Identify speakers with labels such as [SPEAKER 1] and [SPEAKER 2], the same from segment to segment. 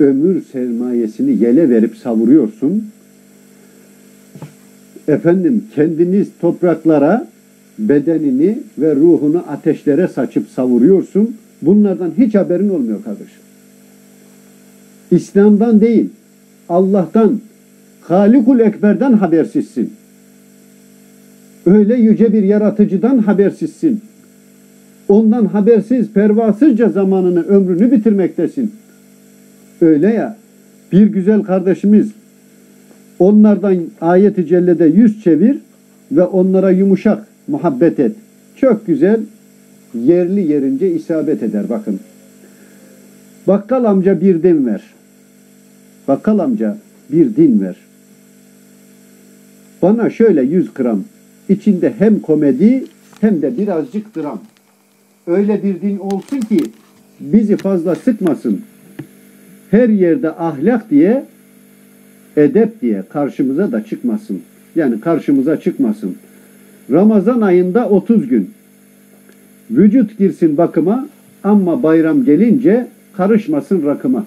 [SPEAKER 1] ömür sermayesini yele verip savuruyorsun. Efendim kendiniz topraklara bedenini ve ruhunu ateşlere saçıp savuruyorsun. Bunlardan hiç haberin olmuyor kardeşim. İslam'dan değil, Allah'tan, Halikul Ekber'den habersizsin. Öyle yüce bir yaratıcıdan habersizsin. Ondan habersiz, pervasızca zamanını, ömrünü bitirmektesin. Öyle ya, bir güzel kardeşimiz onlardan ayet-i cellede yüz çevir ve onlara yumuşak muhabbet et. Çok güzel yerli yerince isabet eder bakın. Bakkal amca bir din ver. Bakkal amca bir din ver. Bana şöyle yüz gram içinde hem komedi hem de birazcık dram. Öyle bir din olsun ki bizi fazla sıkmasın. Her yerde ahlak diye edep diye karşımıza da çıkmasın. Yani karşımıza çıkmasın. Ramazan ayında 30 gün vücut girsin bakıma ama bayram gelince karışmasın rakıma.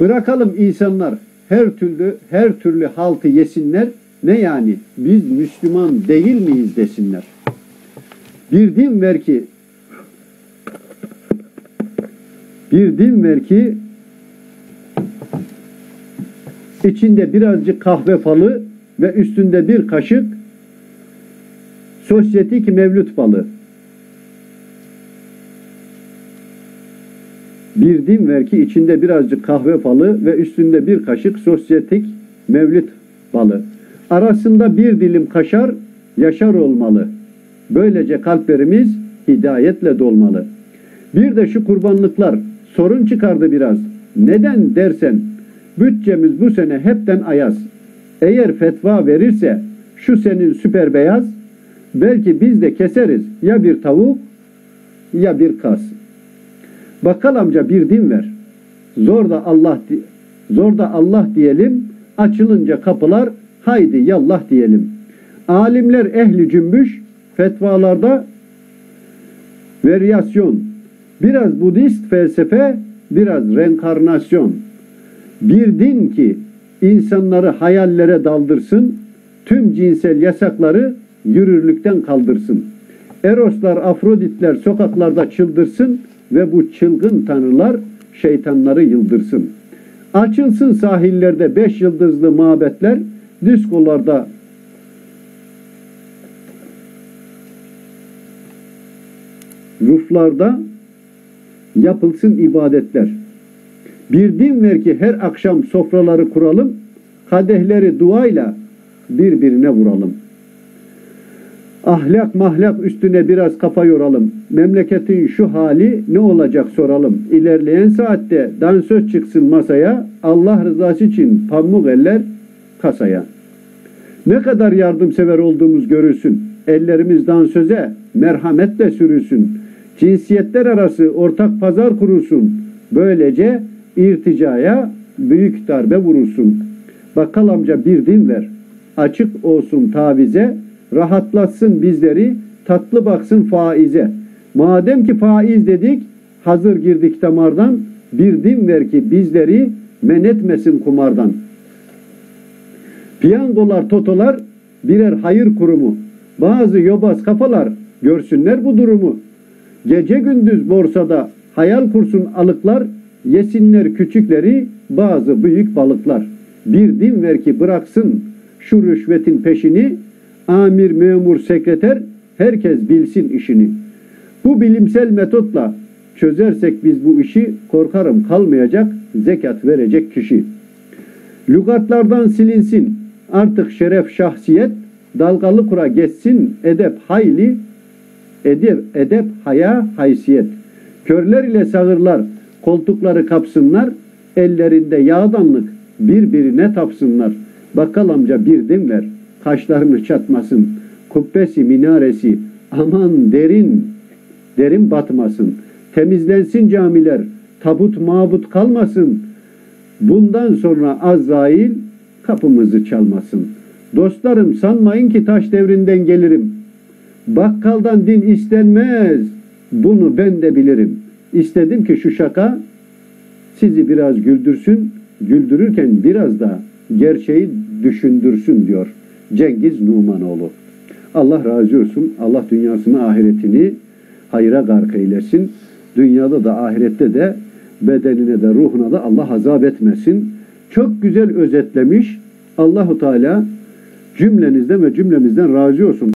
[SPEAKER 1] Bırakalım insanlar her türlü her türlü haltı yesinler. Ne yani? Biz Müslüman değil miyiz desinler. Bir din ver ki bir din ver ki içinde birazcık kahve falı ve üstünde bir kaşık sosyetik mevlüt balı. Bir din ver ki içinde birazcık kahve falı ve üstünde bir kaşık sosyetik mevlüt balı. Arasında bir dilim kaşar yaşar olmalı. Böylece kalplerimiz hidayetle dolmalı. Bir de şu kurbanlıklar sorun çıkardı biraz. Neden dersen bütçemiz bu sene hepten ayaz. Eğer fetva verirse şu senin süper beyaz belki biz de keseriz ya bir tavuk ya bir kas. Bakkal amca bir din ver. Zor da Allah zor da Allah diyelim. Açılınca kapılar haydi yallah diyelim. Alimler ehli cümbüş fetvalarda varyasyon. Biraz Budist felsefe, biraz reenkarnasyon. Bir din ki insanları hayallere daldırsın, tüm cinsel yasakları yürürlükten kaldırsın. Eroslar, Afroditler sokaklarda çıldırsın ve bu çılgın tanrılar şeytanları yıldırsın. Açılsın sahillerde beş yıldızlı mabetler, diskolarda ruflarda yapılsın ibadetler. Bir din ver ki her akşam sofraları kuralım, kadehleri duayla birbirine vuralım. Ahlak mahlak üstüne biraz kafa yoralım. Memleketin şu hali ne olacak soralım. İlerleyen saatte dansöz çıksın masaya, Allah rızası için pamuk eller kasaya. Ne kadar yardımsever olduğumuz görülsün. Ellerimiz dansöze merhametle sürülsün. Cinsiyetler arası ortak pazar kurulsun. Böylece irticaya büyük darbe vurulsun. Bakkal amca bir din ver. Açık olsun tavize, rahatlatsın bizleri, tatlı baksın faize. Madem ki faiz dedik, hazır girdik damardan, bir din ver ki bizleri men etmesin kumardan. Piyangolar, totolar birer hayır kurumu. Bazı yobaz kafalar görsünler bu durumu. Gece gündüz borsada hayal kursun alıklar, yesinler küçükleri bazı büyük balıklar. Bir din ver ki bıraksın şu rüşvetin peşini, amir, memur, sekreter herkes bilsin işini. Bu bilimsel metotla çözersek biz bu işi korkarım kalmayacak zekat verecek kişi. Lügatlardan silinsin artık şeref şahsiyet dalgalı kura geçsin edep hayli edep, edep haya haysiyet. Körler ile sağırlar koltukları kapsınlar ellerinde yağdanlık birbirine tapsınlar. Bakkal amca bir din ver kaşlarını çatmasın. Kubbesi minaresi aman derin derin batmasın. Temizlensin camiler tabut mabut kalmasın. Bundan sonra Azrail kapımızı çalmasın. Dostlarım sanmayın ki taş devrinden gelirim. Bakkaldan din istenmez. Bunu ben de bilirim. İstedim ki şu şaka sizi biraz güldürsün, güldürürken biraz da gerçeği düşündürsün diyor Cengiz Numanoğlu. Allah razı olsun. Allah dünyasını, ahiretini hayra gark eylesin. Dünyada da ahirette de bedenine de ruhuna da Allah azap etmesin. Çok güzel özetlemiş. Allahu Teala cümlenizden ve cümlemizden razı olsun.